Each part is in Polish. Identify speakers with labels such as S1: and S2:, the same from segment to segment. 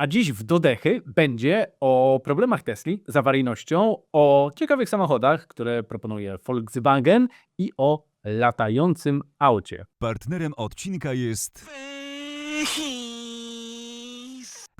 S1: A dziś w Dodechy będzie o problemach Tesli z awaryjnością, o ciekawych samochodach, które proponuje Volkswagen i o latającym aucie.
S2: Partnerem odcinka jest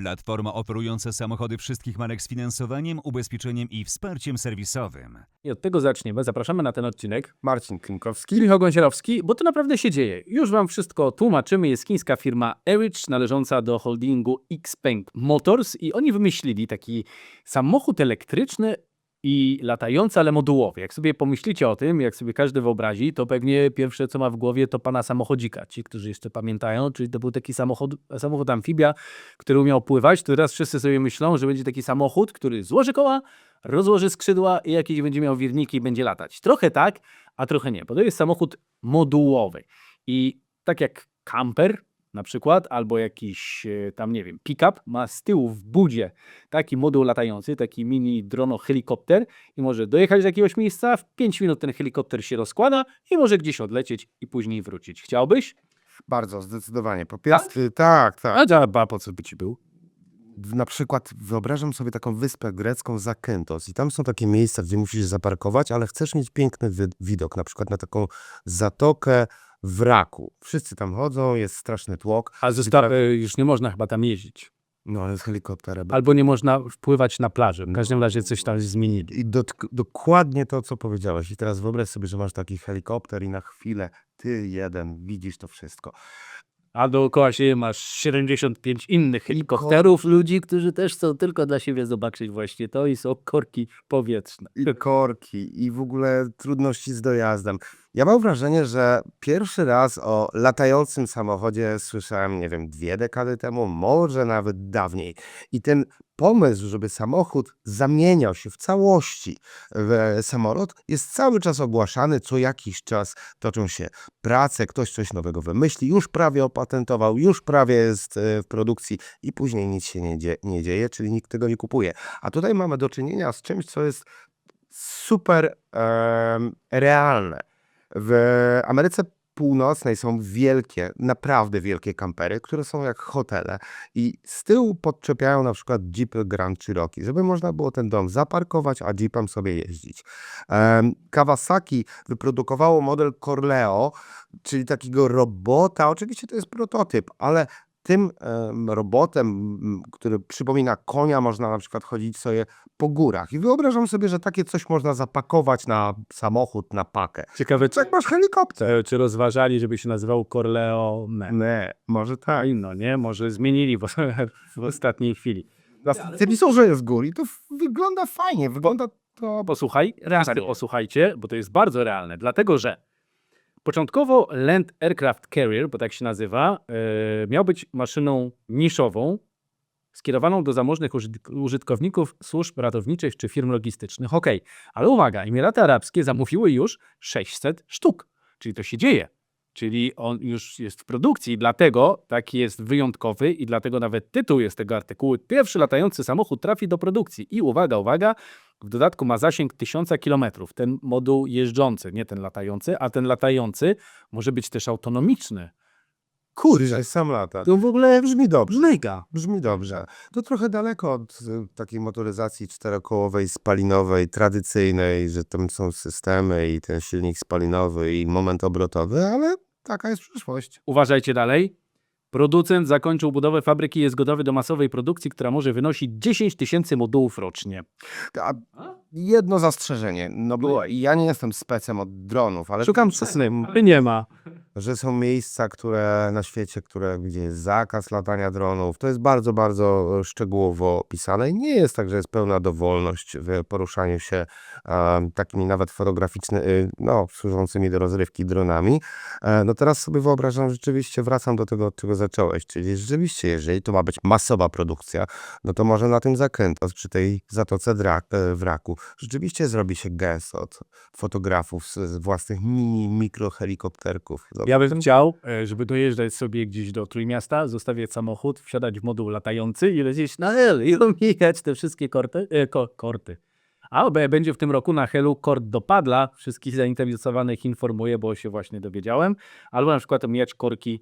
S2: platforma oferująca samochody wszystkich marek z finansowaniem, ubezpieczeniem i wsparciem serwisowym.
S1: I od tego zaczniemy. Zapraszamy na ten odcinek.
S3: Marcin Klimkowski.
S1: I Michał Gąsierowski, bo to naprawdę się dzieje. Już wam wszystko tłumaczymy. Jest chińska firma Erich, należąca do holdingu Xpeng Motors i oni wymyślili taki samochód elektryczny i latający, ale modułowy. Jak sobie pomyślicie o tym, jak sobie każdy wyobrazi, to pewnie pierwsze, co ma w głowie, to pana samochodzika. Ci, którzy jeszcze pamiętają, czyli to był taki samochód, samochód amfibia, który umiał pływać. To teraz wszyscy sobie myślą, że będzie taki samochód, który złoży koła, rozłoży skrzydła i jakieś będzie miał wirniki i będzie latać. Trochę tak, a trochę nie, bo to jest samochód modułowy. I tak jak camper na przykład, albo jakiś e, tam, nie wiem, pick-up ma z tyłu w budzie taki moduł latający, taki mini drono-helikopter i może dojechać do jakiegoś miejsca, w 5 minut ten helikopter się rozkłada i może gdzieś odlecieć i później wrócić. Chciałbyś?
S3: Bardzo, zdecydowanie. Po pierwsze, tak, tak.
S1: A ba, po co by ci był?
S3: Na przykład wyobrażam sobie taką wyspę grecką Zakynthos i tam są takie miejsca, gdzie musisz zaparkować, ale chcesz mieć piękny widok, na przykład na taką zatokę wraku. Wszyscy tam chodzą, jest straszny tłok.
S1: A
S3: pra-
S1: e, już nie można chyba tam jeździć.
S3: No, z helikopterem.
S1: Albo nie można wpływać na plażę. W każdym razie coś tam zmienili.
S3: I dotk- dokładnie to, co powiedziałeś. I teraz wyobraź sobie, że masz taki helikopter i na chwilę ty jeden widzisz to wszystko.
S1: A dookoła siebie masz 75 innych helikopterów, ludzi, którzy też chcą tylko dla siebie zobaczyć właśnie to i są korki powietrzne.
S3: I korki, i w ogóle trudności z dojazdem. Ja mam wrażenie, że pierwszy raz o latającym samochodzie słyszałem, nie wiem, dwie dekady temu, może nawet dawniej. I ten pomysł, żeby samochód zamieniał się w całości w samolot, jest cały czas ogłaszany. Co jakiś czas toczą się prace, ktoś coś nowego wymyśli, już prawie opatentował, już prawie jest e, w produkcji i później nic się nie, dzie- nie dzieje, czyli nikt tego nie kupuje. A tutaj mamy do czynienia z czymś, co jest super realne. W Ameryce Północnej są wielkie, naprawdę wielkie kampery, które są jak hotele i z tyłu podczepiają na przykład Jeepy Grand Cherokee, żeby można było ten dom zaparkować, a Jeepem sobie jeździć. Em, Kawasaki wyprodukowało model Corleo, czyli takiego robota, oczywiście to jest prototyp, ale tym em, robotem, który przypomina konia, można na przykład chodzić sobie po górach. I wyobrażam sobie, że takie coś można zapakować na samochód, na pakę.
S1: Ciekawe,
S3: Co jak masz helikopter?
S1: czy, czy rozważali, żeby się nazywał Corleone?
S3: Nie, może tak.
S1: No nie, może zmienili w, w ostatniej chwili.
S3: Na telewizorze z góry to wygląda fajnie, wygląda to...
S1: Posłuchaj, reakcję osłuchajcie, bo to jest bardzo realne, dlatego że początkowo Land Aircraft Carrier, bo tak się nazywa, e, miał być maszyną niszową, skierowaną do zamożnych użyt- użytkowników służb ratowniczych czy firm logistycznych. Okej, ale uwaga, Emiraty Arabskie zamówiły już 600 sztuk, czyli to się dzieje. Czyli on już jest w produkcji, dlatego taki jest wyjątkowy i dlatego nawet tytuł jest tego artykułu. Pierwszy latający samochód trafi do produkcji. I uwaga, uwaga, w dodatku ma zasięg 1000 km. Ten moduł jeżdżący, nie ten latający, a ten latający może być też autonomiczny.
S3: Kurczę, sam lata.
S1: To w ogóle
S3: Brzmi dobrze.
S1: mega.
S3: Brzmi dobrze. To trochę daleko od y, takiej motoryzacji czterokołowej, spalinowej, tradycyjnej, że tam są systemy i ten silnik spalinowy i moment obrotowy, ale taka jest przyszłość.
S1: Uważajcie dalej. Producent zakończył budowę fabryki i jest gotowy do masowej produkcji, która może wynosić 10 tysięcy modułów rocznie.
S3: A jedno zastrzeżenie, no bo ja nie jestem specem od dronów, ale
S1: Szukam systemu. Nie ma.
S3: Że są miejsca, które na świecie, które, gdzie jest zakaz latania dronów. To jest bardzo, bardzo e, szczegółowo opisane i nie jest tak, że jest pełna dowolność w poruszaniu się em, takimi nawet fotograficznymi, no, służącymi do rozrywki dronami. E, no teraz sobie wyobrażam, rzeczywiście wracam do tego, od czego zacząłeś, czyli rzeczywiście, jeżeli to ma być masowa produkcja, no to może na tym Zakynthos, przy tej zatoce e, wraku, rzeczywiście zrobi się gęsto od fotografów z, z własnych mini, mikrohelikopterków.
S1: Ja bym chciał, e, żeby dojeżdżać sobie gdzieś do Trójmiasta, zostawiać samochód, wsiadać w moduł latający i lecieć na Hel i omijać te wszystkie korty, e, ko, korty. A będzie w tym roku na Helu kort do Padla. Wszystkich zainteresowanych informuję, bo się właśnie dowiedziałem. Albo na przykład omijać korki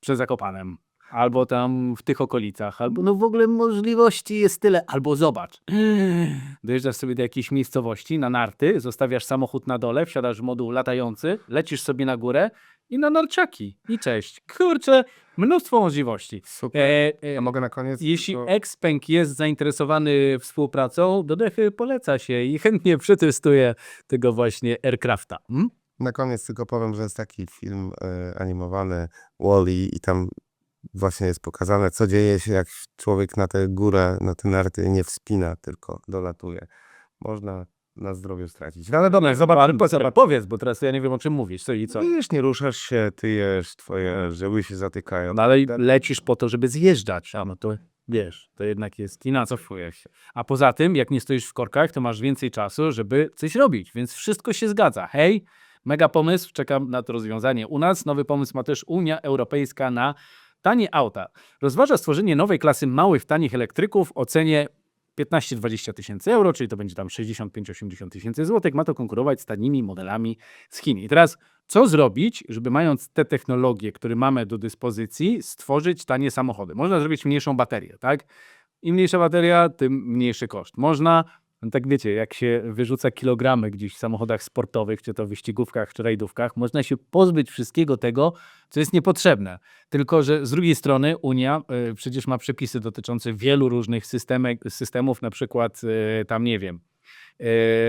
S1: przed Zakopanem. albo tam w tych okolicach, albo no w ogóle możliwości jest tyle, albo zobacz, dojeżdżasz sobie do jakiejś miejscowości na narty, zostawiasz samochód na dole, wsiadasz w moduł latający, lecisz sobie na górę i na narciaki i cześć. Kurczę, mnóstwo możliwości.
S3: Super.
S1: E, e,
S3: Ja mogę na koniec?
S1: jeśli
S3: tylko-
S1: Xpeng jest zainteresowany współpracą, do Dechy poleca się i chętnie przetestuje tego właśnie aircrafta. Hmm?
S3: Na koniec tylko powiem, że jest taki film e, animowany Wall-E i tam właśnie jest pokazane, co dzieje się, jak człowiek na tę górę, na te narty nie wspina, tylko dolatuje. Można na zdrowiu stracić. No ale dobra, zobacz.
S1: Ale po co, powiedz, bo teraz ja nie wiem o czym mówisz. Co i co?
S3: Wiesz, nie ruszasz się, ty jesz, twoje żyły się zatykają.
S1: No ale lecisz po to, żeby zjeżdżać, a no to wiesz, to jednak jest inaczej.
S3: Cofuje się.
S1: A poza tym, jak nie stoisz w korkach, to masz więcej czasu, żeby coś robić, więc wszystko się zgadza. Hej, mega pomysł, czekam na to rozwiązanie. U nas nowy pomysł ma też Unia Europejska na tanie auta. Rozważa stworzenie nowej klasy małych, tanich elektryków o cenie 15-20 tysięcy euro, czyli to będzie tam 65-80 tysięcy złotych. Ma to konkurować z tanimi modelami z Chin. I teraz, co zrobić, żeby mając te technologie, które mamy do dyspozycji, stworzyć tanie samochody? Można zrobić mniejszą baterię, tak? Im mniejsza bateria, tym mniejszy koszt. Można, no tak wiecie, jak się wyrzuca kilogramy gdzieś w samochodach sportowych, czy to w wyścigówkach, czy rajdówkach, można się pozbyć wszystkiego tego, co jest niepotrzebne. Tylko, że z drugiej strony Unia y, przecież ma przepisy dotyczące wielu różnych systemek, systemów, na przykład y, tam, nie wiem,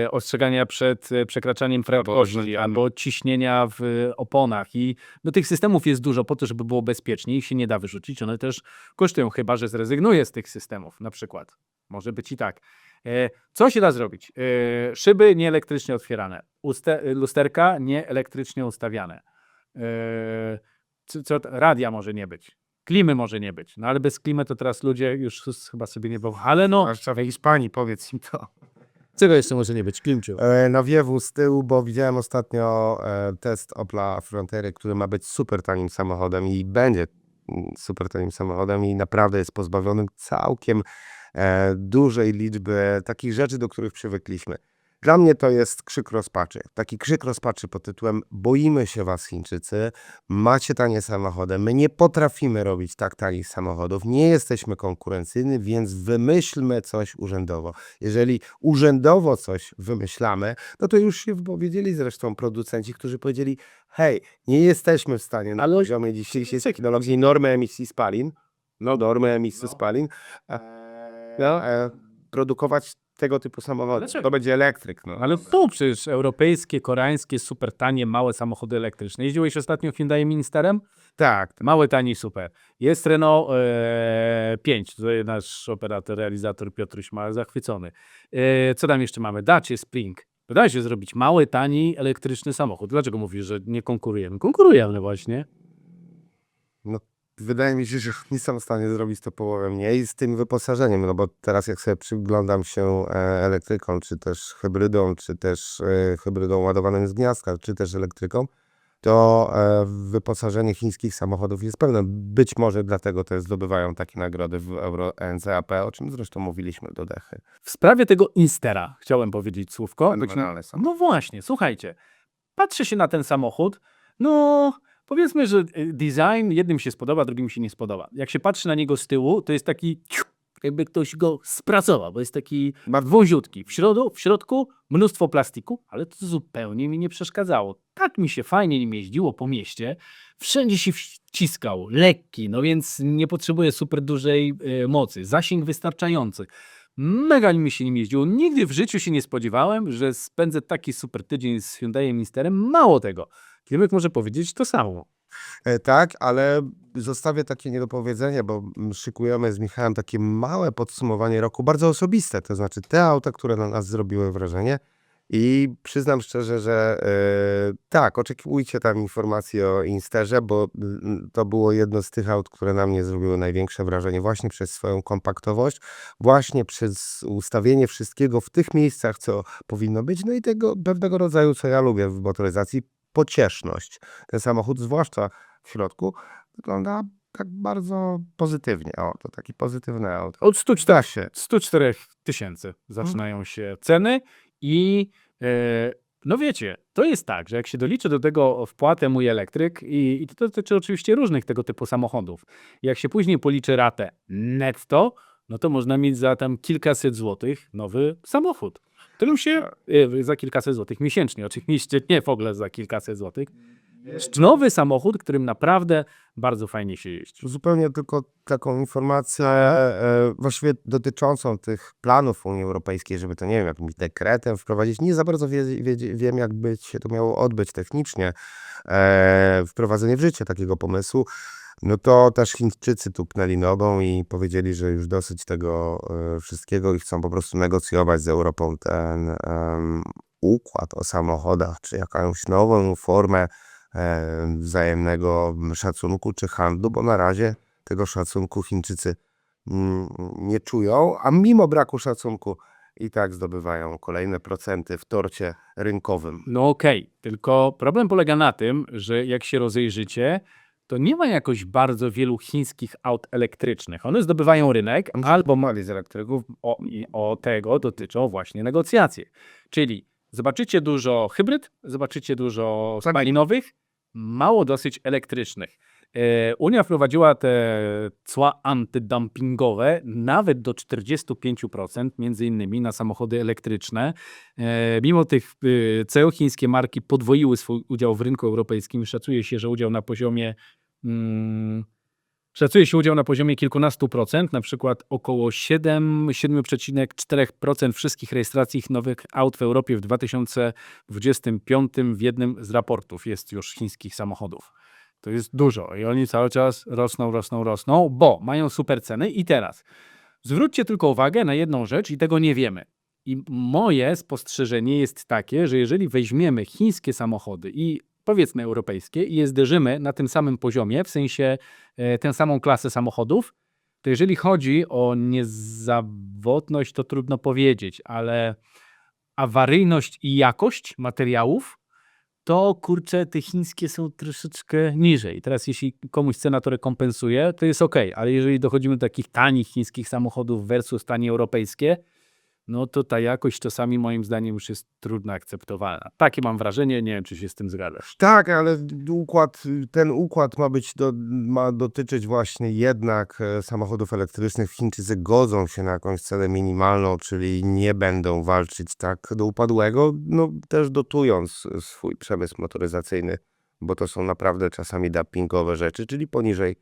S1: y, ostrzegania przed y, przekraczaniem prędkości albo ciśnienia w y, oponach. I no, tych systemów jest dużo po to, żeby było bezpiecznie. Ich się nie da wyrzucić. One też kosztują, chyba że zrezygnuje z tych systemów, na przykład. Może być i tak. E, Co się da zrobić? E, Szyby nieelektrycznie otwierane, uste, lusterka nieelektrycznie ustawiane. E, Co, co, radia może nie być. Klimy może nie być. No ale bez klimy to teraz ludzie już chyba sobie nie było. Ale no,
S3: Zwłaszcza w Hiszpanii, powiedz im to.
S1: czego jeszcze może nie być? Klimciu.
S3: E, na wiewu z tyłu, bo widziałem ostatnio e, test Opla Frontery, który ma być super tanim samochodem i będzie mm, super tanim samochodem i naprawdę jest pozbawionym całkiem dużej liczby takich rzeczy, do których przywykliśmy. Dla mnie to jest krzyk rozpaczy. Taki krzyk rozpaczy pod tytułem boimy się was Chińczycy, macie tanie samochody, my nie potrafimy robić tak tanich samochodów, nie jesteśmy konkurencyjni, więc wymyślmy coś urzędowo. Jeżeli urzędowo coś wymyślamy, no to już się wypowiedzieli zresztą producenci, którzy powiedzieli, hej, nie jesteśmy w stanie na poziomie dzisiejszej technologii normy emisji spalin, no normy emisji spalin, e, no, e, produkować tego typu samochody.
S1: Dlaczego?
S3: To będzie elektryk. No.
S1: Ale to przecież europejskie, koreańskie, super tanie, małe samochody elektryczne. Jeździłeś ostatnio Hyundai Ministerem?
S3: Tak, tak.
S1: Mały, tani, super. Jest Renault e, 5, tutaj nasz operator, realizator Piotruś ma zachwycony. E, co tam jeszcze mamy? Dacia Spring. Da się zrobić mały, tani, elektryczny samochód. Dlaczego mówisz, że nie konkurujemy? Konkurujemy właśnie.
S3: Wydaje mi się, że nie są w stanie zrobić to połowę mniej z tym wyposażeniem, no bo teraz jak sobie przyglądam się e, elektryką, czy też hybrydą, czy też e, hybrydą ładowanym z gniazdka, czy też elektryką, to e, wyposażenie chińskich samochodów jest pewne. Być może dlatego też zdobywają takie nagrody w Euro NCAP, o czym zresztą mówiliśmy do dechy.
S1: W sprawie tego Instera chciałem powiedzieć słówko. No właśnie, słuchajcie. Patrzę się na ten samochód. No, powiedzmy, że y, design jednym się spodoba, drugim się nie spodoba. Jak się patrzy na niego z tyłu, to jest taki jakby ktoś go spracował, bo jest taki wąziutki. W, środu, w środku mnóstwo plastiku, ale to zupełnie mi nie przeszkadzało. Tak mi się fajnie nim jeździło po mieście. Wszędzie się wciskał, lekki, no więc nie potrzebuje super dużej y, mocy. Zasięg wystarczający. Mega mi się nim jeździło. Nigdy w życiu się nie spodziewałem, że spędzę taki super tydzień z Hyundai Ministerem. Mało tego. Klimek może powiedzieć to samo.
S3: E, Tak, ale zostawię takie niedopowiedzenie, bo mm, szykujemy z Michałem takie małe podsumowanie roku, bardzo osobiste, to znaczy te auta, które na nas zrobiły wrażenie. I przyznam szczerze, że e, tak, oczekujcie tam informacji o Insterze, bo mm, to było jedno z tych aut, które na mnie zrobiły największe wrażenie właśnie przez swoją kompaktowość, właśnie przez ustawienie wszystkiego w tych miejscach, co powinno być, no i tego pewnego rodzaju, co ja lubię w motoryzacji, pocieszność. Ten samochód, zwłaszcza w środku, wygląda tak bardzo pozytywnie. O, to taki pozytywny auto.
S1: Od 104
S3: Da się.
S1: 104 tysięcy zaczynają się ceny i e, No wiecie, to jest tak, że jak się doliczy do tego wpłatę mój elektryk i, i to dotyczy oczywiście różnych tego typu samochodów. Jak się później policzy ratę netto, no to można mieć za tam kilkaset złotych nowy samochód. Którym się e, za kilkaset złotych miesięcznie, oczywiście nie w ogóle za kilkaset złotych. Nowy samochód, którym naprawdę bardzo fajnie się jeździ.
S3: Zupełnie tylko taką informację e, właściwie dotyczącą tych planów Unii Europejskiej, żeby to, nie wiem, jakimś dekretem wprowadzić. Nie za bardzo wie, wie, wiem, jak być się to miało odbyć technicznie, e, wprowadzenie w życie takiego pomysłu. No to też Chińczycy tupnęli nogą i powiedzieli, że już dosyć tego e, wszystkiego i chcą po prostu negocjować z Europą ten em, układ o samochodach, czy jakąś nową formę e, wzajemnego szacunku czy handlu, bo na razie tego szacunku Chińczycy mm, nie czują, a mimo braku szacunku i tak zdobywają kolejne procenty w torcie rynkowym.
S1: No okej, tylko problem polega na tym, że jak się rozejrzycie, to nie ma jakoś bardzo wielu chińskich aut elektrycznych. One zdobywają rynek, albo mali z elektryków, o, i o tego dotyczą właśnie negocjacje. Czyli zobaczycie dużo hybryd, zobaczycie dużo spalinowych, mało dosyć elektrycznych. E, Unia wprowadziła te cła antydumpingowe nawet do 45%, między innymi na samochody elektryczne. E, Mimo tych y, ceł chińskie marki podwoiły swój udział w rynku europejskim. Szacuje się, że udział na poziomie mm, Szacuje się udział na poziomie kilkunastu procent, na przykład około 7, 7,4% wszystkich rejestracji nowych aut w Europie w 2025 w jednym z raportów jest już chińskich samochodów. To jest dużo i oni cały czas rosną, rosną, rosną, bo mają super ceny i teraz zwróćcie tylko uwagę na jedną rzecz i tego nie wiemy. I moje spostrzeżenie jest takie, że jeżeli weźmiemy chińskie samochody i powiedzmy europejskie i je zderzymy na tym samym poziomie, w sensie e, tę samą klasę samochodów, to jeżeli chodzi o niezawodność, to trudno powiedzieć, ale awaryjność i jakość materiałów, to kurczę, te chińskie są troszeczkę niżej. Teraz jeśli komuś cena to rekompensuje, to jest ok, ale jeżeli dochodzimy do takich tanich chińskich samochodów versus tanie europejskie, no to ta jakość czasami moim zdaniem już jest trudno akceptowalna. Takie mam wrażenie, nie wiem czy się z tym zgadzasz.
S3: Tak, ale układ, ten układ ma być do, ma dotyczyć właśnie jednak e, samochodów elektrycznych. Chińczycy godzą się na jakąś cenę minimalną, czyli nie będą walczyć tak do upadłego, no też dotując swój przemysł motoryzacyjny, bo to są naprawdę czasami dumpingowe rzeczy, czyli poniżej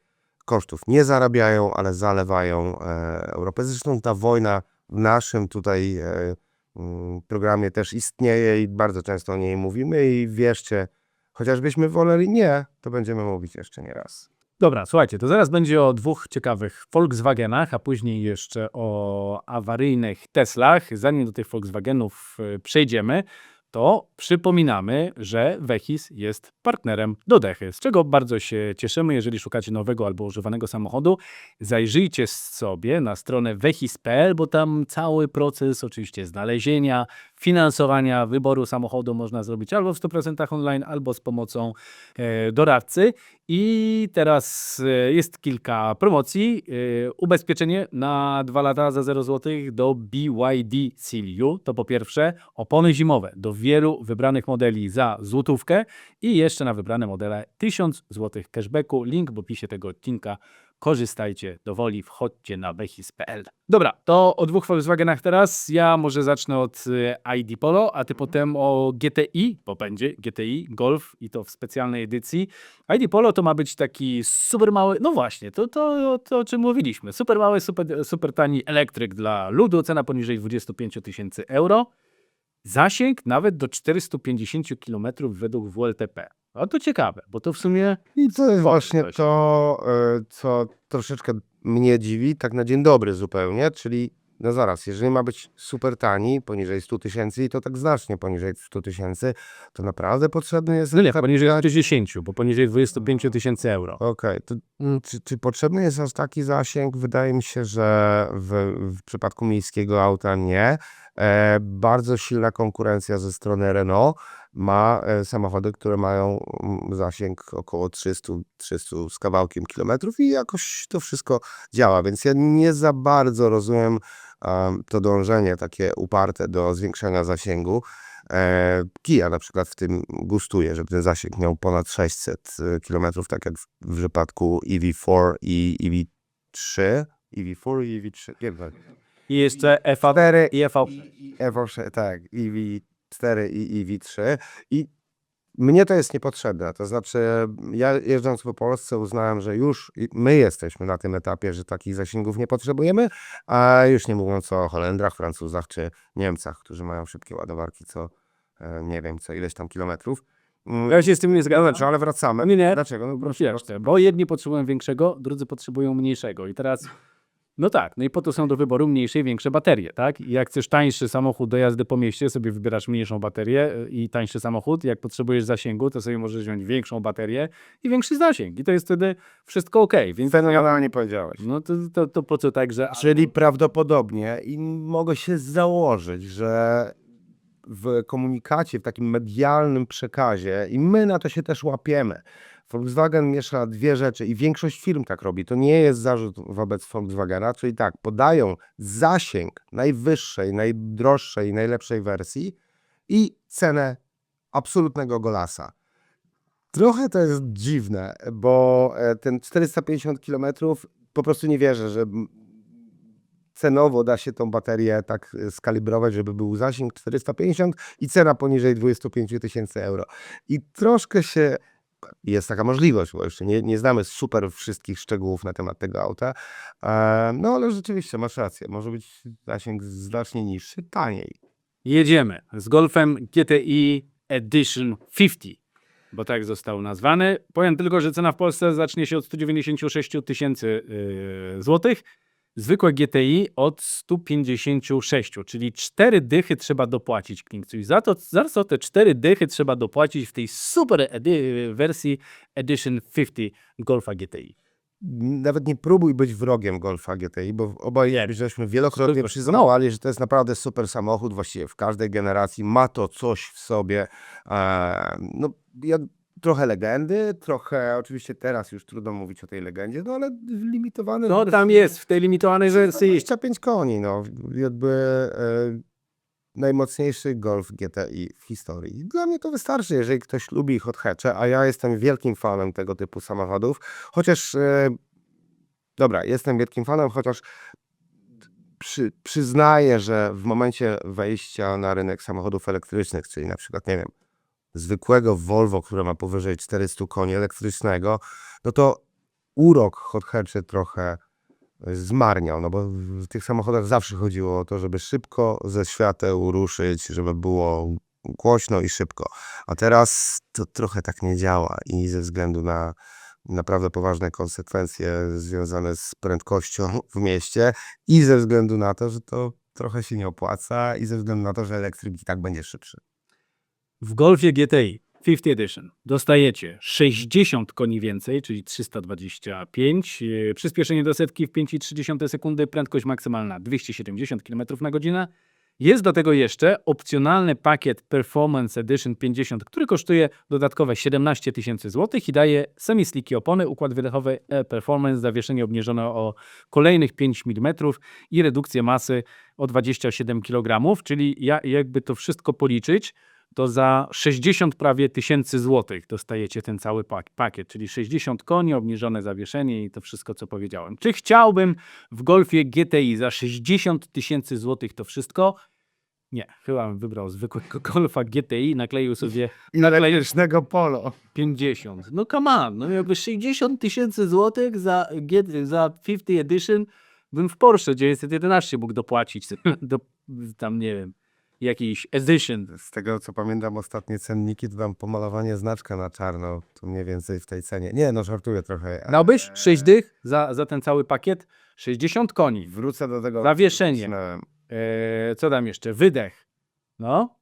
S3: kosztów. Nie zarabiają, ale zalewają e, Europę. Zresztą ta wojna w naszym tutaj e, mm, programie też istnieje i bardzo często o niej mówimy i wierzcie, chociażbyśmy woleli nie, to będziemy mówić jeszcze nie raz.
S1: Dobra, słuchajcie, to zaraz będzie o dwóch ciekawych Volkswagenach, a później jeszcze o awaryjnych Teslach. Zanim do tych Volkswagenów y, przejdziemy, to przypominamy, że Wechis jest partnerem do Dechy, z czego bardzo się cieszymy. Jeżeli szukacie nowego albo używanego samochodu, zajrzyjcie sobie na stronę wechis.pl, bo tam cały proces oczywiście znalezienia, finansowania, wyboru samochodu można zrobić albo w 100% online, albo z pomocą e, doradcy. I teraz e, jest kilka promocji. E, Ubezpieczenie na 2 lata za 0 zł do BYD Seal To po pierwsze opony zimowe do wielu wybranych modeli za złotówkę i jeszcze na wybrane modele 1000 zł cashbacku. Link w opisie tego odcinka. Korzystajcie dowoli, wchodźcie na wechis.pl. Dobra, to o dwóch Volkswagenach teraz. Ja może zacznę od e, ID Polo, a ty potem o GTI, bo będzie GTI Golf i to w specjalnej edycji. ID Polo to ma być taki super mały, no właśnie, to, to, to o czym mówiliśmy. Super mały, super, super tani elektryk dla ludu, cena poniżej 25 tysięcy euro. Zasięg nawet do 450 km według WLTP. A to ciekawe, bo to w sumie
S3: I to jest właśnie
S1: coś.
S3: to, e, co troszeczkę mnie dziwi, tak na dzień dobry zupełnie, czyli no zaraz, jeżeli ma być super tani, poniżej 100 tysięcy i to tak znacznie poniżej 100 tysięcy, to naprawdę potrzebny jest...
S1: No nie, poniżej 60, bo poniżej 25 tysięcy euro.
S3: Okej, to mm, czy, czy potrzebny jest aż taki zasięg? Wydaje mi się, że w, w przypadku miejskiego auta nie. E, bardzo silna konkurencja ze strony Renault ma e, samochody, które mają mm, zasięg około 300, 300 z kawałkiem kilometrów i jakoś to wszystko działa, więc ja nie za bardzo rozumiem em, to dążenie takie uparte do zwiększenia zasięgu. E, Kia na przykład w tym gustuje, żeby ten zasięg miał ponad 600 km, tak jak w, przypadku EV4 i EV3. EV4 i EV3, nie wiem.
S1: I jeszcze FA
S3: Cztery
S1: i EV.
S3: Evo, tak, EV4 i EV3 i mnie to jest niepotrzebne, to znaczy ja jeżdżąc po Polsce uznałem, że już i- my jesteśmy na tym etapie, że takich zasięgów nie potrzebujemy, a już nie mówiąc o Holendrach, Francuzach czy Niemcach, którzy mają szybkie ładowarki co, e, nie wiem, co ileś tam kilometrów. Mm,
S1: Ja się z tym nie zgadzam.
S3: Znaczy, ale wracamy.
S1: Nie, nie.
S3: Dlaczego? No,
S1: Proszę, jeszcze, bo jedni potrzebują większego, drudzy potrzebują mniejszego. I teraz, no tak, no i po to są do wyboru mniejsze i większe baterie, tak? I jak chcesz tańszy samochód do jazdy po mieście, sobie wybierasz mniejszą baterię y, i tańszy samochód. Jak potrzebujesz zasięgu, to sobie możesz wziąć większą baterię i większy zasięg. I to jest wtedy wszystko ok. Więc
S3: Fenomenalnie powiedziałeś.
S1: no to, to, to po co tak, że...
S3: Czyli prawdopodobnie i mogę się założyć, że w komunikacie, w takim medialnym przekazie, i my na to się też łapiemy. Volkswagen miesza dwie rzeczy i większość firm tak robi. To nie jest zarzut wobec Volkswagena, czyli tak, podają zasięg najwyższej, najdroższej, najlepszej wersji i cenę absolutnego golasa. Trochę to jest dziwne, bo e, ten 450 km po prostu nie wierzę, że cenowo da się tą baterię tak e, skalibrować, żeby był zasięg 450 i cena poniżej 25 tysięcy euro. I troszkę się jest taka możliwość, bo jeszcze nie, nie znamy super wszystkich szczegółów na temat tego auta. E, no ale rzeczywiście masz rację, może być zasięg znacznie niższy, taniej.
S1: Jedziemy z Golfem GTI Edition 50, bo tak został nazwany. Powiem tylko, że cena w Polsce zacznie się od 196 tysięcy yy, złotych. Zwykłe GTI od 156, czyli cztery dychy trzeba dopłacić Klinkcu. I za to, za co te cztery dychy trzeba dopłacić w tej super edy- wersji Edition 50 Golfa GTI.
S3: Nawet nie próbuj być wrogiem Golfa GTI, bo obaj żeśmy wielokrotnie przyznawali, że to jest naprawdę super samochód, właściwie w każdej generacji ma to coś w sobie. E, no, ja, trochę legendy, trochę, oczywiście teraz już trudno mówić o tej legendzie, no ale limitowany.
S1: No tam jest w tej limitowanej wersji
S3: 25 koni, no jakby e, najmocniejszy Golf GTI w historii. Dla mnie to wystarczy, jeżeli ktoś lubi hot hatche, a ja jestem wielkim fanem tego typu samochodów, chociaż e, dobra, jestem wielkim fanem, chociaż przy, przyznaję, że w momencie wejścia na rynek samochodów elektrycznych, czyli na przykład, nie wiem, zwykłego Volvo, które ma powyżej 400 koni elektrycznego, no to urok hot hatchy trochę zmarniał, no bo w tych samochodach zawsze chodziło o to, żeby szybko ze świateł ruszyć, żeby było głośno i szybko. A teraz to trochę tak nie działa i ze względu na naprawdę poważne konsekwencje związane z prędkością w mieście i ze względu na to, że to trochę się nie opłaca i ze względu na to, że elektryk i tak będzie szybszy.
S1: W Golfie GTI 50 Edition dostajecie 60 koni więcej, czyli 325, e, przyspieszenie do setki w 5,3 sekundy, prędkość maksymalna 270 km na godzinę. Jest do tego jeszcze opcjonalny pakiet Performance Edition 50, który kosztuje dodatkowe 17 tysięcy złotych i daje semi-slicky opony, układ wydechowy e-Performance, zawieszenie obniżone o kolejnych 5 mm i redukcję masy o 27 kg, czyli ja, jakby to wszystko policzyć, to za 60 prawie tysięcy złotych dostajecie ten cały pak- pakiet, czyli 60 koni, obniżone zawieszenie i to wszystko, co powiedziałem. Czy chciałbym w Golfie GTI za 60 tysięcy złotych to wszystko? Nie, chyba bym wybrał zwykłego Golfa GTI, nakleił sobie
S3: Elektrycznego polo.
S1: 50. No come on, no jakby 60 tysięcy złotych za, za 50 Edition bym w Porsche 911 mógł dopłacić do, tam nie wiem, jakiejś Edition.
S3: Z tego co pamiętam ostatnie cenniki, to tam pomalowanie znaczka na czarno, to mniej więcej w tej cenie. Nie, no żartuję trochę.
S1: Dałbyś 6 dych za, za ten cały pakiet? 60 koni.
S3: Wrócę do tego.
S1: Zawieszenie.
S3: Zaczynałem.
S1: Eee, co tam jeszcze? Wydech. No.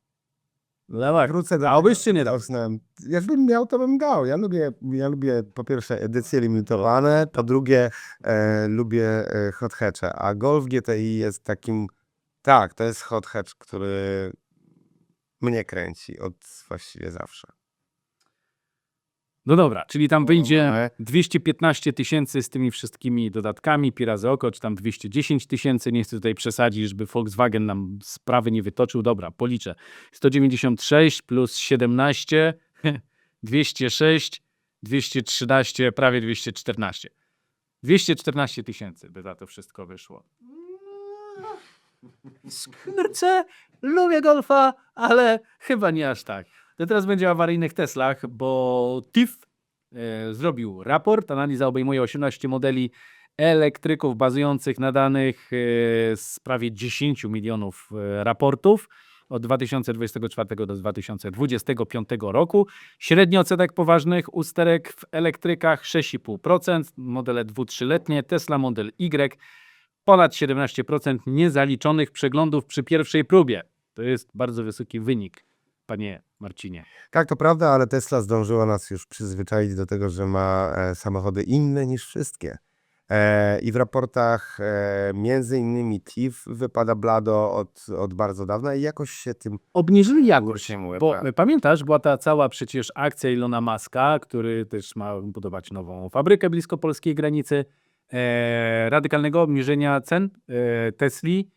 S1: Dawaj.
S3: Wrócę do
S1: Dałbyś czy nie dał?
S3: zaczynałem. Jakbym miał, to bym dał. Ja lubię, ja lubię po pierwsze edycje limitowane, po drugie e, lubię e, hot hatche, a Golf GTI jest takim, tak, to jest hot hatch, który mnie kręci od właściwie zawsze.
S1: No dobra, czyli tam wyjdzie
S3: ale-
S1: 215 tysięcy z tymi wszystkimi dodatkami, pi razy oko, czy tam 210 tysięcy, nie chcę tutaj przesadzić, żeby Volkswagen nam sprawy nie wytoczył. Dobra, policzę. 196 plus 17, 206, 213, prawie 214. 214 tysięcy by za to wszystko wyszło. Skurczę, lubię golfa, ale chyba nie aż tak. To teraz będzie o awaryjnych Teslach, bo TIF e, zrobił raport. Analiza obejmuje 18 modeli elektryków bazujących na danych e, z prawie 10 milionów e, raportów od 2024 do 2025 roku. Średni odsetek poważnych usterek w elektrykach 6,5%, modele 2-3-letnie, Tesla Model Y ponad 17% niezaliczonych przeglądów przy pierwszej próbie. To jest bardzo wysoki wynik, panie Marcinie.
S3: Tak, to prawda, ale Tesla zdążyła nas już przyzwyczaić do tego, że ma e, samochody inne niż wszystkie. E, I w raportach e, między innymi TIF wypada blado od, od bardzo dawna i jakoś się tym
S1: Obniżyli jakość.
S3: utrzymuje.
S1: Bo
S3: prawda.
S1: e, pamiętasz, była ta cała przecież akcja Ilona Maska, który też ma budować nową fabrykę blisko polskiej granicy, radykalnego obniżenia cen e, Tesli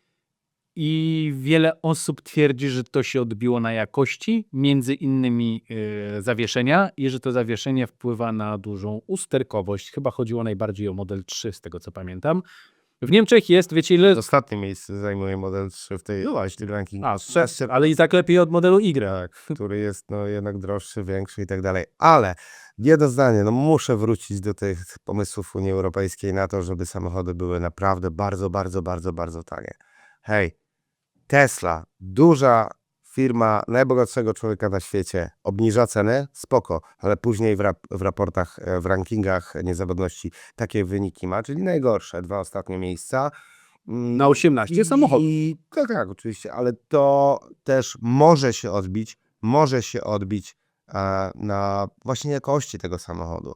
S1: i wiele osób twierdzi, że to się odbiło na jakości, między innymi e, zawieszenia i że to zawieszenie wpływa na dużą usterkowość. Chyba chodziło najbardziej o model 3, z tego co pamiętam. W Niemczech jest, wiecie ile?
S3: Ostatnie miejsce zajmuje model 3 w tej
S1: No
S3: właśnie ranking.
S1: A, ale i tak lepiej od modelu Y.
S3: Tak, który jest no, jednak droższy, większy i tak dalej. Ale jedno zdanie, no muszę wrócić do tych pomysłów Unii Europejskiej na to, żeby samochody były naprawdę bardzo, bardzo, bardzo, bardzo tanie. Hej, Tesla, duża firma najbogatszego człowieka na świecie, obniża cenę, spoko, ale później w, rap w raportach, e, w rankingach niezawodności takie wyniki ma, czyli najgorsze, dwa ostatnie miejsca. Mm,
S1: Na 18 samochodów.
S3: i, tak, tak, oczywiście, ale to też może się odbić, może się odbić e, na właśnie jakości tego samochodu.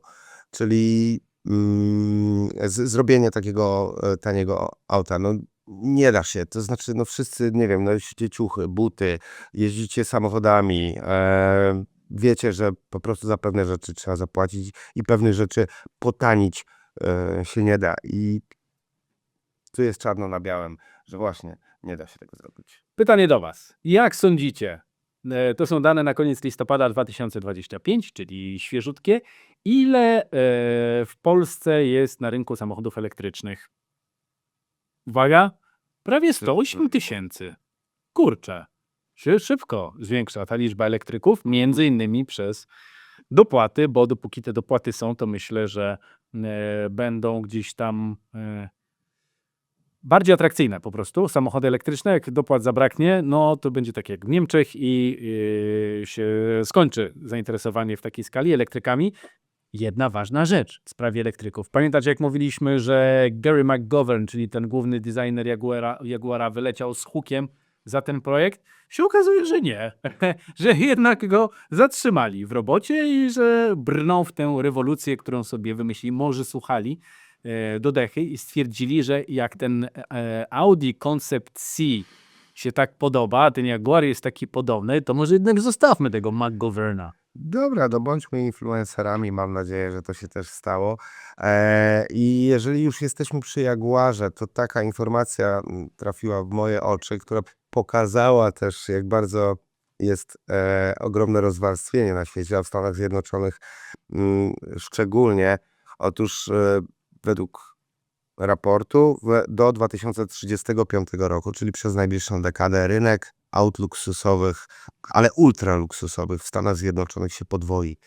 S3: Czyli mm, z, zrobienie takiego e, taniego auta, no nie da się. To znaczy, no wszyscy, nie wiem, nosicie ciuchy, buty, jeździcie samochodami, e, wiecie, że po prostu za pewne rzeczy trzeba zapłacić i pewnych rzeczy potanić e, się nie da. I tu jest czarno na białym, że właśnie nie da się tego zrobić.
S1: Pytanie do Was. Jak sądzicie? e, To są dane na koniec listopada 2025, czyli świeżutkie. Ile e, w Polsce jest na rynku samochodów elektrycznych? Uwaga, prawie 108 tysięcy. Kurczę, się szybko zwiększa ta liczba elektryków, między innymi przez dopłaty, bo dopóki te dopłaty są, to myślę, że e, będą gdzieś tam e, bardziej atrakcyjne po prostu. Samochody elektryczne, jak dopłat zabraknie, no to będzie tak jak w Niemczech i yy, się skończy zainteresowanie w takiej skali elektrykami. Jedna ważna rzecz w sprawie elektryków. Pamiętacie, jak mówiliśmy, że Gary McGovern, czyli ten główny designer Jaguara, Jaguara wyleciał z hukiem za ten projekt? Się okazuje, że nie. że jednak go zatrzymali w robocie i że brną w tę rewolucję, którą sobie wymyślili. Może słuchali e, do dechy i stwierdzili, że jak ten e, Audi Concept C się tak podoba, a ten Jaguar jest taki podobny, to może jednak zostawmy tego McGoverna.
S3: Dobra, no bądźmy influencerami, mam nadzieję, że to się też stało. E, I jeżeli już jesteśmy przy Jaguarze, to taka informacja mm, trafiła w moje oczy, która pokazała też, jak bardzo jest e, ogromne rozwarstwienie na świecie, a w Stanach Zjednoczonych mm, szczególnie. Otóż e, według raportu do 2035 roku, czyli przez najbliższą dekadę, rynek aut luksusowych ale ultra luksusowych w Stanach Zjednoczonych się podwoi.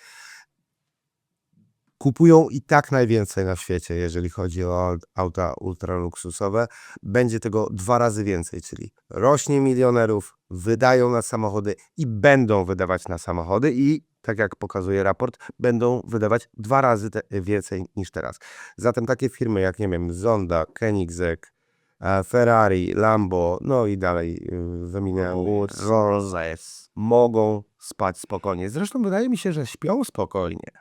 S3: Kupują i tak najwięcej na świecie, jeżeli chodzi o aut- auta ultra luksusowe. Będzie tego dwa razy więcej, czyli rośnie milionerów, wydają na samochody i będą wydawać na samochody i tak jak pokazuje raport, będą wydawać dwa razy więcej niż teraz. Zatem takie firmy jak, nie wiem, Zonda, Koenigsegg, e, Ferrari, Lambo, no i dalej y, wymieniają Rolls mogą spać spokojnie. Zresztą wydaje mi się, że śpią spokojnie.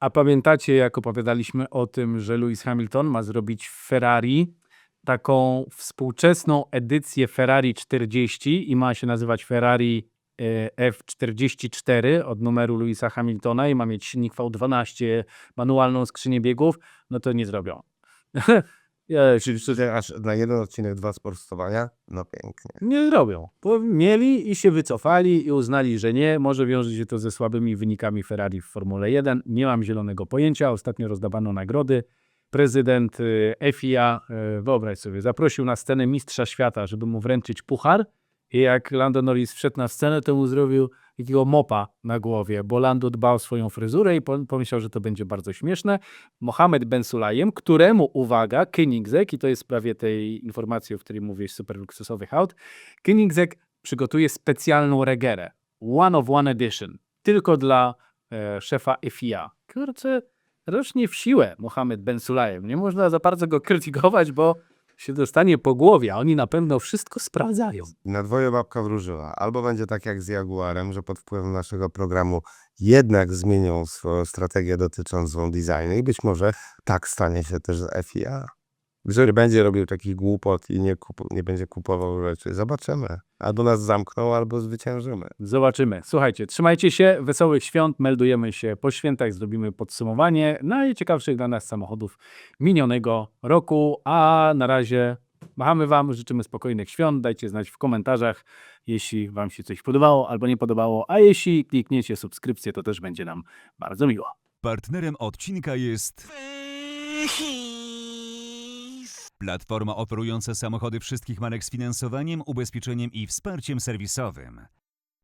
S1: A pamiętacie, jak opowiadaliśmy o tym, że Lewis Hamilton ma zrobić w Ferrari taką współczesną edycję Ferrari 40 i ma się nazywać Ferrari F44 od numeru Louisa Hamiltona i ma mieć silnik V12, manualną skrzynię biegów, no to nie zrobią. ja, czyli
S3: Czyli aż na jeden odcinek dwa sprostowania? No pięknie.
S1: nie zrobią. Bo mieli i się wycofali i uznali, że nie. Może wiąże się to ze słabymi wynikami Ferrari w Formule 1. Nie mam zielonego pojęcia. Ostatnio rozdawano nagrody. Prezydent y, FIA, y, wyobraź sobie, zaprosił na scenę mistrza świata, żeby mu wręczyć puchar. I jak Lando Norris wszedł na scenę, to mu zrobił takiego mopa na głowie, bo Lando dbał o swoją fryzurę i po- pomyślał, że to będzie bardzo śmieszne. Mohamed Ben Sulayem, któremu, uwaga, Koenigsegg, i to jest prawie tej informacji, o której mówisz, super luksusowych aut, Koenigsegg przygotuje specjalną regerę, one of one edition, tylko dla e, szefa FIA. Kurczę, rocznie w siłę Mohamed Ben Sulayem. Nie można za bardzo go krytykować, bo się dostanie po głowie, a oni na pewno wszystko sprawdzają.
S3: Na dwoje babka wróżyła. Albo będzie tak jak z Jaguarem, że pod wpływem naszego programu jednak zmienią swoją strategię dotyczącą designu i być może tak stanie się też z FIA. Że nie będzie robił takich głupot i nie, kupu, nie będzie kupował rzeczy. Zobaczymy. Albo nas zamkną, albo zwyciężymy.
S1: Zobaczymy. Słuchajcie, trzymajcie się, wesołych świąt, meldujemy się po świętach, zrobimy podsumowanie najciekawszych dla nas samochodów minionego roku, a na razie machamy Wam, życzymy spokojnych świąt, dajcie znać w komentarzach, jeśli Wam się coś podobało albo nie podobało, a jeśli klikniecie subskrypcję, to też będzie nam bardzo miło.
S2: Partnerem odcinka jest platforma oferująca samochody wszystkich marek z finansowaniem, ubezpieczeniem i wsparciem serwisowym.